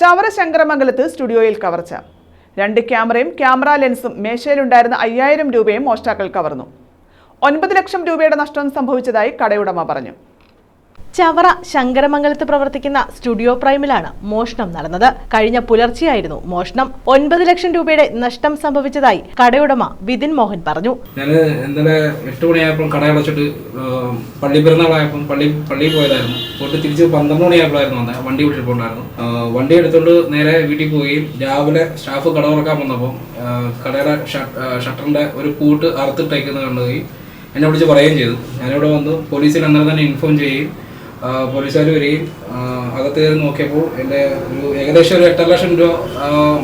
ചവറ ശങ്കരമംഗലത്ത് സ്റ്റുഡിയോയിൽ കവർച്ച. രണ്ട് ക്യാമറയും ക്യാമറ ലെൻസും മേശയിലുണ്ടായിരുന്ന അയ്യായിരം രൂപയും മോഷ്ടാക്കൾ കവർന്നു. ഒൻപത് ലക്ഷം രൂപയുടെ നഷ്ടം സംഭവിച്ചതായി കടയുടമ പറഞ്ഞു. ചവറ ശങ്കരമംഗലത്ത് പ്രവർത്തിക്കുന്ന സ്റ്റുഡിയോ പ്രൈമിലാണ് മോഷണം നടന്നത്. കഴിഞ്ഞ പുലർച്ചെയായിരുന്നു മോഷണം. ഒൻപത് ലക്ഷം രൂപയുടെ നഷ്ടം സംഭവിച്ചതായി കടയുടമ വിതിൻ മോഹൻ പറഞ്ഞു. ഞാൻ ഇന്നലെ എട്ട് മണിയായപ്പോൾ കട അടച്ചിട്ട് പള്ളി പെരുന്നാളായപ്പോൾ പള്ളി പള്ളിയിൽ പോയതായിരുന്നു. പോയിട്ട് തിരിച്ച് പന്ത്രണ്ട് മണിയായപ്പോഴായിരുന്നു വന്നത് വണ്ടി വിട്ടിട്ടുണ്ടായിരുന്നു വണ്ടി എടുത്തുകൊണ്ട് നേരെ വീട്ടിൽ പോവുകയും രാവിലെ സ്റ്റാഫ് കട തുറക്കാൻ വന്നപ്പോൾ കടയുടെ ഷട്ടറിന്റെ ഒരു കൂട്ട് അറുത്തിട്ടേക്കുന്നത് കണ്ടുകയും എന്നെ വിളിച്ച് പറയുകയും ചെയ്തു. ഞാനിവിടെ വന്നു പോലീസിൽ അന്നേരം തന്നെ ഇൻഫോം ചെയ്യുകയും പോലീസുകാർ വരികയും അകത്ത് കയറി നോക്കിയപ്പോൾ എന്റെ ഒരു ഏകദേശം ഒരു എട്ടര ലക്ഷം രൂപ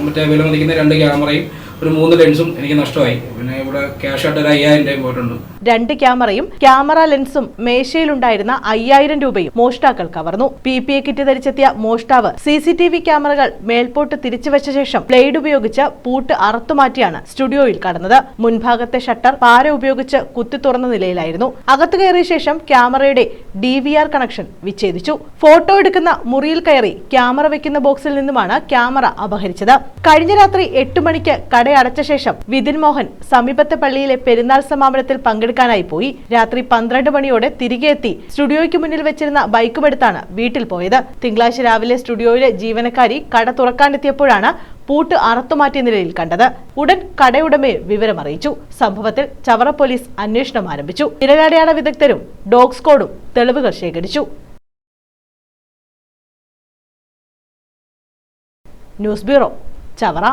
മറ്റേ വില മതിക്കുന്ന രണ്ട് ക്യാമറയും ഒരു മൂന്ന് ലെൻസും എനിക്ക് നഷ്ടമായി. പിന്നെ ഇവിടെ ക്യാഷ് ആയിട്ട് ഒരു അയ്യായിരം രൂപ പോയിട്ടുണ്ട്. രണ്ട് ക്യാമറയും ക്യാമറ ലെൻസും മേശയിലുണ്ടായിരുന്ന അയ്യായിരം രൂപയും മോഷ്ടാക്കൾ കവർന്നു. പി പി എ കിറ്റ് ധരിച്ചെത്തിയ മോഷ്ടാവ് സി സി ടി വി ക്യാമറകൾ മേൽപോട്ട് തിരിച്ചുവച്ച ശേഷം ബ്ലേഡ് ഉപയോഗിച്ച് പൂട്ട് അറുത്തുമാറ്റിയാണ് സ്റ്റുഡിയോയിൽ കടന്നത്. മുൻഭാഗത്തെ ഷട്ടർ പാര ഉപയോഗിച്ച് കുത്തി തുറന്ന നിലയിലായിരുന്നു. അകത്തു കയറിയ ശേഷം ക്യാമറയുടെ ഡി വി ആർ കണക്ഷൻ വിച്ഛേദിച്ചു. ഫോട്ടോ എടുക്കുന്ന മുറിയിൽ കയറി ക്യാമറ വെക്കുന്ന ബോക്സിൽ നിന്നുമാണ് ക്യാമറ അപഹരിച്ചത്. കഴിഞ്ഞ രാത്രി എട്ട് മണിക്ക് കട അടച്ച ശേഷം വിതിൻ മോഹൻ സമീപത്തെ പള്ളിയിലെ പെരുന്നാൾ സമാപനത്തിൽ പങ്കെടുക്കാനായി പോയി. രാത്രി പന്ത്രണ്ട് മണിയോടെ തിരികെ എത്തി. സ്റ്റുഡിയോയ്ക്ക് മുന്നിൽ വെച്ചിരുന്ന ബൈക്കുമെടുത്താണ് വീട്ടിൽ പോയത്. തിങ്കളാഴ്ച രാവിലെ സ്റ്റുഡിയോയിലെ ജീവനക്കാരി കട തുറക്കാനെത്തിയപ്പോഴാണ് പൂട്ട് അറുത്തുമാറ്റിയ നിലയിൽ കണ്ടത്. ഉടൻ കടയുടമയെ വിവരമറിയിച്ചു. സംഭവത്തിൽ ചവറ പോലീസ് അന്വേഷണം ആരംഭിച്ചു. ഇരകടയാള വിദഗ്ധരും ഡോഗ് സ്ക്വാഡും തെളിവുകൾ ശേഖരിച്ചു. News bureau Chavara.